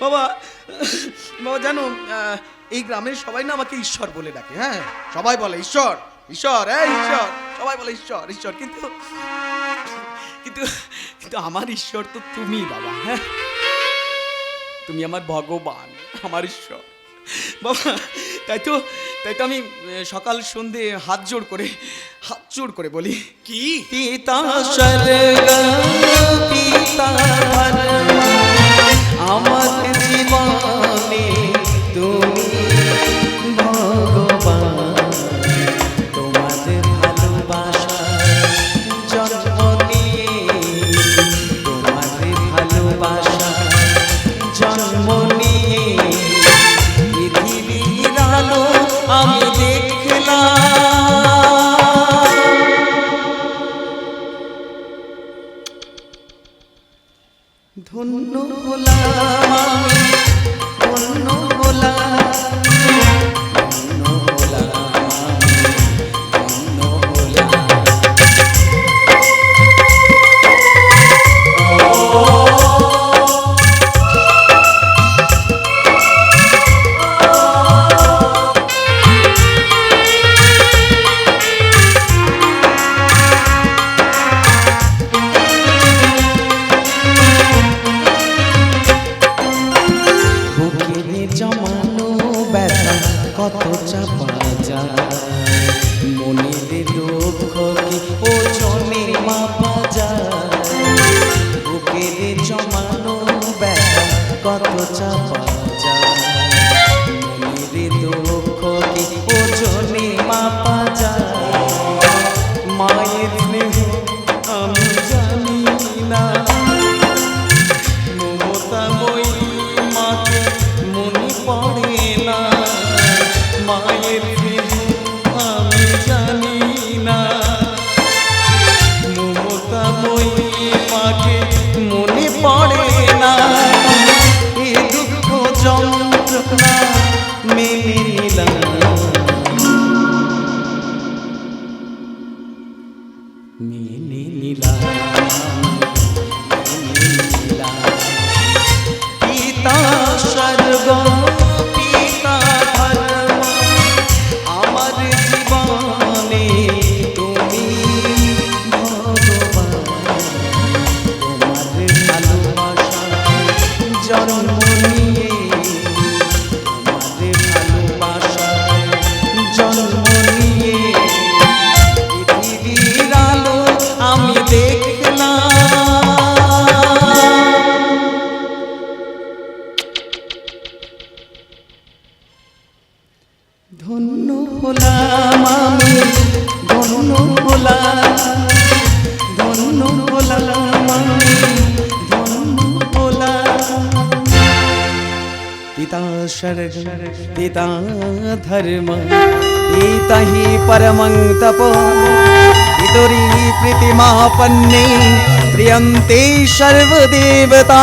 বাবা বাবা জানো এই গ্রামের সবাই না আমাকে ঈশ্বর বলে ডাকে হ্যাঁ? সবাই বলে ঈশ্বর ঈশ্বর হ্যাঁ ঈশ্বর। সবাই বলে ঈশ্বর ঈশ্বর। কিন্তু কিন্তু কিন্তু আমার ঈশ্বর তো তুমি বাবা হ্যাঁ? তুমি আমার ভগবান আমার ঈশ্বর। বাবা তাই তো তাই তো আমি সকাল সন্ধে হাত জোড় করে হাত জোড় করে বলি কি? পিতা ধন্য হলাম কত চাপা যায়। মনের দুঃখ কি ও জনে মাপা যায়। বুকের জমানো ব্যথা, কত চাপা মাপা যায়। মায়ের ধন্য হলাম আমি, ধন্য হলাম ধন্য হলাম আমি, ধন্য হলাম। পিতা স্বর্গ পিতা ধর্ম, পিতা হি পরমং তপো। পিতুরি প্রীতিমাপন্নে প্রিয়ন্তে সর্বদেবতা।